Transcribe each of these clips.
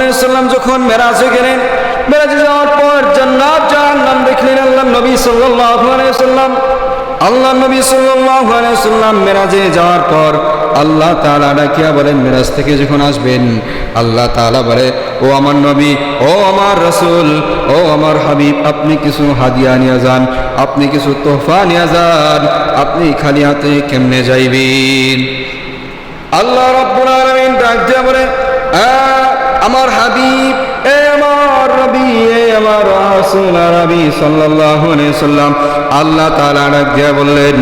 সাল্লাম যখন মেরাজে গেলেন মেরাজে যাওয়ার পর জান্নাত জাহান্নাম দেখলেন আল্লাহ নবী সাল্লাল্লাহু আলাইহি সাল্লাম আল্লাহ নবী সাল্লাল্লাহু আলাইহি সাল্লাম মেরাজে যাওয়ার পর আল্লাহ তাআলা ডাকিয়া বলেন মেরাজ থেকে যখন আসবেন? আল্লাহ তাআলা বলে ও আমার নবী ও আমার রাসূল ও আমার হাবিব আপনি কিছু হাদিয়া নিয়ে যান আপনি কিছু তোহফা নিয়ে যান আপনি খালি হাতে কেমনে যাইবেন? আল্লাহ রব্বুল আলামিন ডাক দিয়া বলে "আ, আমার হাবিব, এ আমার রবি, এ আমার রাসূল, রবি সাল্লাল্লাহু আলাইহি সাল্লাম আল্লাহ তাআলা ডাক বললেন,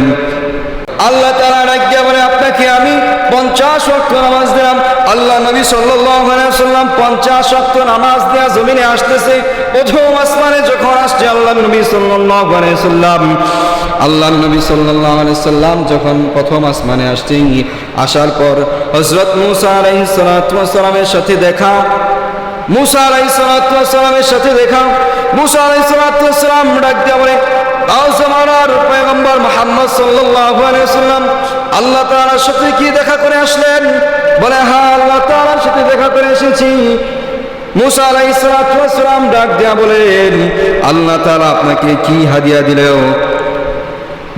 আল্লাহ তাআলা ডাক বলে, আপনাকে আমি পঞ্চাশ ওয়াক্ত নামাজ দিলাম। আল্লাহ নবী সাল্লাল্লাহু আলাইহি সাল্লাম পঞ্চাশ ওয়াক্ত নামাজ দেয়া জমিনে আসতেছে, প্রথম আসমানে যখন আসছে, আল্লাহ নবী সাল্লাল্লাহু আলাইহি সাল্লাম আল্লাহ নবী সাল্লাল্লাহু আলাইহি সাল্লাম যখন প্রথম আসমানে আসছেন আসার পর হযরত মুসা আলাইহিস সালাতু ওয়াস সালামের সাথে দেখা। মুসা আলাইহিস সালাতু ওয়াস সালামের সাথে দেখা। মুসা ওয়াস ডাক দিয়া বলে আল্লাহ তাআলার সাথে কি দেখা করে আসলেন? বলে হ্যাঁ আল্লাহ দেখা করে এসেছি। মুসা আলাইহিস সালাতু ওয়াস ডাক দিয়া বলেন আল্লাহ তাআলা আপনাকে কি হাদিয়া দিলেও?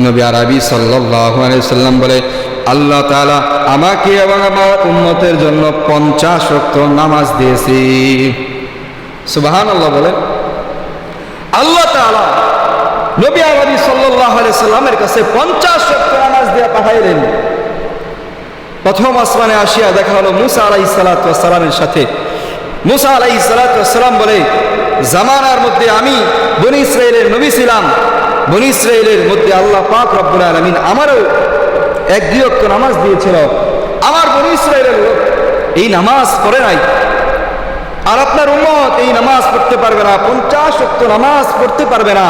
নবী আরবি সাল্লাল্লাহু আলাইহি সাল্লাম বলে আল্লাহ তাআলা আমাকে এবং আমার উন্নতের জন্য পঞ্চাশ ওয়াক্ত নামাজ দিয়েছি। সুবাহান আল্লাহ বলেন। আল্লাহ তাআলা নবী সাল্লাল্লাহু আলাইহি সাল্লামের কাছে পঞ্চাশ ওয়াক্ত নামাজ দিয়ে পাঠাইলেন। প্রথম আসমানে আসিয়া দেখা হলো মুসা আলাইহিস সালাতু ওয়াস সালামের সাথে। মুসা আলাইহিস সালাতু ওয়াস বলে, জামানার মধ্যে আমি বনি ইসরায়েলের নবী ছিলাম। বনি ইসরায়েলের মধ্যে আল্লাহ পাক রব্বুল আলামিন আমারও এক ওয়াক্ত নামাজ দিয়েছিল। আমার বনি ইসরায়েলের লোক এই নামাজ পড়ে নাই। আর আপনার উম্মত এই নামাজ পড়তে পারবে না, পঞ্চাশ ওয়াক্ত নামাজ পড়তে পারবে না।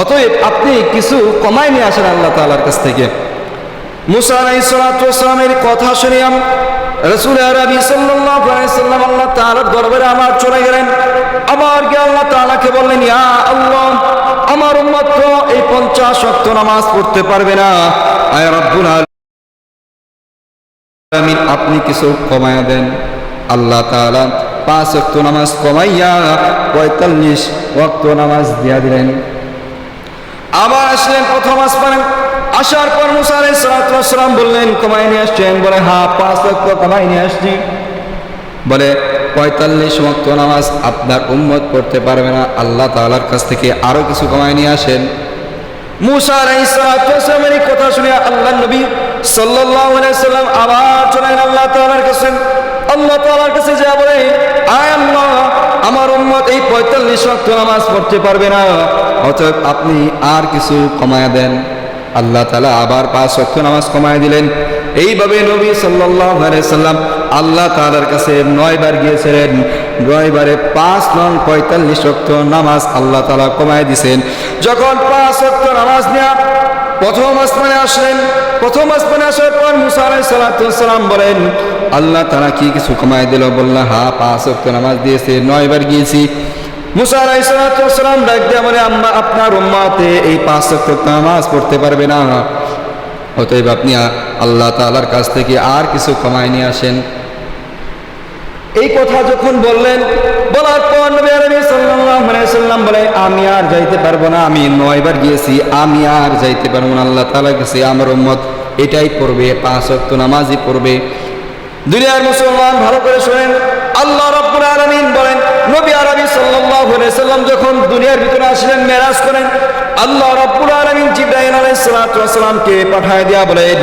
অতএব আপনি কিছু কমাই নিয়ে আসেন আল্লাহ তাআলার কাছ থেকে। মুসা আলাইহিসসালামের কথা শুনে আম রসুল আরবি সাল্লাম আল্লাহ তাআলার দরবারে আমার চলে গেলেন। আবার গিয়ে আল্লাহ তাআলাকে বললেন, ইয়া আল্লাহ, আমার উম্মত এই পঞ্চাশ ওয়াক্ত নামাজ পড়তে পারবে না। আপনি কিছু কমায়া দেন। আল্লাহ তাআলা পাঁচ ওয়াক্ত নামাজ কমাইয়া পঁয়তাল্লিশ ওয়াক্ত নামাজ দিয়া দিলেন। আবার আসলেন প্রথম আসমানে। আসার পর মুসা আলাইহিস সালাতু ওয়াস সালাম বললেন, কমাই নিয়ে আসছেন বলে, হা, পাঁচ ওয়াক্ত কমাই নিয়ে আসছি। বলে, পঁয়তাল্লিশ ওয়াক্ত নামাজ আপনার উম্মত করতে পারবে না। আল্লাহ তাআলার কাছ থেকে আরও কিছু কমাই নিয়ে আসেন। মুসা শুনে আল্লাহ নবী আবার আল্লাহ আল্লাহ কাছে বলে, আয় আমার এই পঁয়তাল্লিশ নামাজ পড়তে পারবে না। অতএব আপনি আর কিছু কমায় দেন। আল্লাহ তাআলা আবার পাঁচ ওয়াক্ত নামাজ কমায় দিলেন। এইভাবে নবী সাল্লাম আল্লাহ তালার কাছে নয়বার গিয়েছিলেন। নয়বারে পাঁচ নং পঁয়তাল্লিশ ওয়াক্ত নামাজ আল্লাহ তাআলা কমায় দিছেন। যখন পাঁচ ওয়াক্ত নামাজ নেওয়া প্রথম আসমানে আসলেন, প্রথম আসমানে আসার পর মুসা সালাতু বলেন, আল্লাহ তাআলা কি কিছু কমায় দিল? বলল হা, পাঁচ ওয়াক্ত নামাজ দিয়েছে, নয়বার গিয়েছি। মুসা ওয়াস ডাক দিয়ে বলে, আম্মা, আপনার উম্মতে এই পাঁচ ওয়াক্ত নামাজ পড়তে পারবে না। অতএব আপনি আল্লাহ তাআলার কাছ থেকে আর কিছু কমায় নিয়ে আসেন। এই কথা যখন বললেন, বলার পর নবী সাল্লাম বলে, আমি আর যাইতে পারব না, আমি নয়বার গিয়েছি, আমি আর যাইতে পারব না, আল্লাহ তাআলা কাছে আমার উম্মত এটাই পড়বে, পাঁচ ওয়াক্ত নামাজই পড়বে। দুনিয়ার মুসলমান, ভালো করে শুনেন, আল্লাহ রাব্বুল আলামিন বলেন, নবী আরবি সাল্লাল্লাহু আলাইহি সাল্লাম যখন দুনিয়ার ভিতরে আসলেন, মেরাজ করেন, আল্লাহ রাব্বুল আলামিন জিবরাইল আলাইহিস সালাতু ওয়াসসালামকে পাঠায় দিয়া বলেন,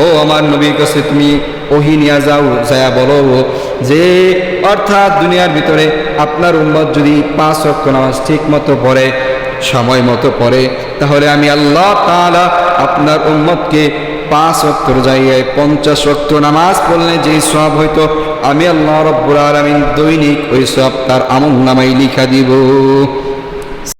ও আমার নবীর কাছে তুমি ওহি নিয়ে যাও, যায়া বলো যে অর্থাৎ দুনিয়ার ভিতরে আপনার উম্মত যদি পাঁচ ওয়াক্ত নামাজ ঠিক মতো পড়ে, সময় মতো পড়ে, তাহলে আমি আল্লাহ তালা আপনার উম্মতকে পাঁচ ওয়াক্তর জায়গায় পঞ্চাশ ওয়াক্ত নামাজ পড়লে যেই সব হয়তো আমি আল্লাহ রব্বুল আমি দৈনিক ওই সব তার আমল নামাই লিখা দিব।